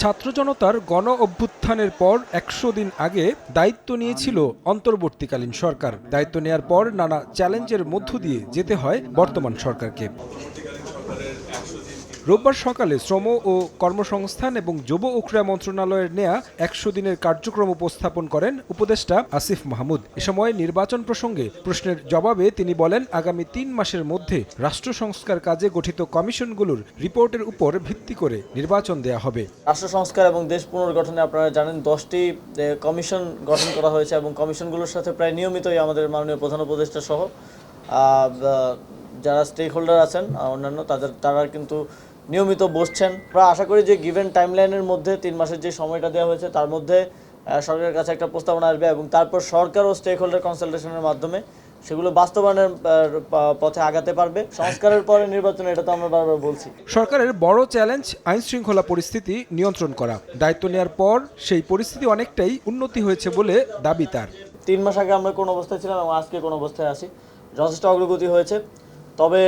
ছাত্র জনতার গণ অভ্যুত্থানের পর একশো দিন আগে দায়িত্ব নিয়েছিল অন্তর্বর্তীকালীন সরকার। দায়িত্ব নেয়ার পর নানা চ্যালেঞ্জের মধ্য দিয়ে যেতে হয় বর্তমান সরকারকে। রোববার সকালে শ্রম ও কর্মসংস্থান এবং যুব ও ক্রীড়া মন্ত্রণালয়ের নেয়া একশো দিনের কার্যক্রম উপস্থাপন করেন উপদেষ্টা আসিফ মাহমুদ। এ সময় নির্বাচন প্রসঙ্গে প্রশ্নের জবাবে তিনি বলেন, আগামী তিন মাসের মধ্যে রাষ্ট্র সংস্কার কাজে গঠিত কমিশনগুলোর রিপোর্টের উপর ভিত্তি করে নির্বাচন দেয়া হবে। রাষ্ট্র সংস্কার এবং দেশ পুনর্গঠনে আপনারা জানেন দশটি কমিশন গঠন করা হয়েছে এবং কমিশনগুলোর সাথে প্রায় নিয়মিতই আমাদের মাননীয় প্রধান উপদেষ্টা সহ যারা স্টেক হোল্ডার আছেন অন্যান্য, তাদের, তারা কিন্তু নিয়মিত বসছেন। আমরা আশা করি যে গিভেন টাইমলাইনের মধ্যে তিন মাসের যে সময়টা দেওয়া হয়েছে তার মধ্যে সরকারের কাছে একটা প্রস্তাবনা আসবে এবং তারপর সরকার ও স্টেক হোল্ডার কনসালটেশনের মাধ্যমে সেগুলো বাস্তবায়নের পথে আগাতে পারবে। সংস্কারের পরে নির্বাচন এটা তো আমরা বারবার বলছি। সরকারের বড় চ্যালেঞ্জ আইন শৃঙ্খলা পরিস্থিতি নিয়ন্ত্রণ করা। দায়িত্ব নেওয়ার পর সেই পরিস্থিতি অনেকটাই উন্নতি হয়েছে বলে দাবি তার। তিন মাস আগে আমরা কোন অবস্থায় ছিলাম এবং আজকে কোন অবস্থায় আছি। যথেষ্ট অগ্রগতি হয়েছে। তবে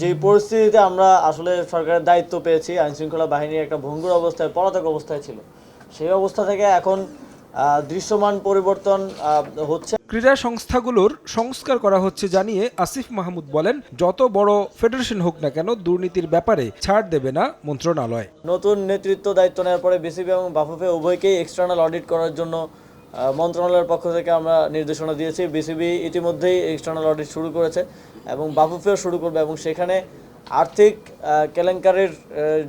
যে পরিস্থিতিতে আমরা আসলে সরকারের দায়িত্ব পেয়েছি আইন শৃঙ্খলা বাহিনী একটা ভঙ্গুর অবস্থায় পলাতক অবস্থায় ছিল সেই অবস্থা থেকে এখন দৃশ্যমান পরিবর্তন হচ্ছে। ক্রীড়া সংস্থাগুলোর সংস্কার করা হচ্ছে জানিয়ে আসিফ মাহমুদ বলেন যত বড় ফেডারেশন হোক না কেন দুর্নীতির ব্যাপারে ছাড় দেবে না মন্ত্রণালয়। নতুন নেতৃত্ব দায়িত্ব নেওয়ার পরে বিসিবি এবং বাফুফে উভয়কেই এক্সটার্নাল অডিট করার জন্য মন্ত্রণালয়ের পক্ষ থেকে আমরা নির্দেশনা দিয়েছি। বিসিবি ইতিমধ্যেই এক্সটার্নাল অডিট শুরু করেছে এবং বাফুফেও শুরু করবে এবং সেখানে আর্থিক কেলেঙ্কারির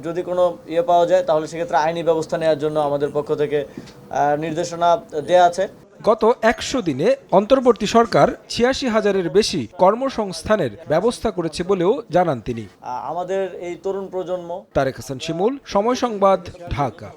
যদি কোনো ইয়ে পাওয়া যায় তাহলে সেক্ষেত্রে আইনি ব্যবস্থা নেওয়ার জন্য আমাদের পক্ষ থেকে নির্দেশনা দেওয়া আছে। গত একশো দিনে অন্তর্বর্তী সরকার ছিয়াশি হাজারের বেশি কর্মসংস্থানের ব্যবস্থা করেছে বলেও জানান তিনি। আমাদের এই তরুণ প্রজন্ম। তারেক হাসান শিমুল সময় সংবাদ ঢাকা।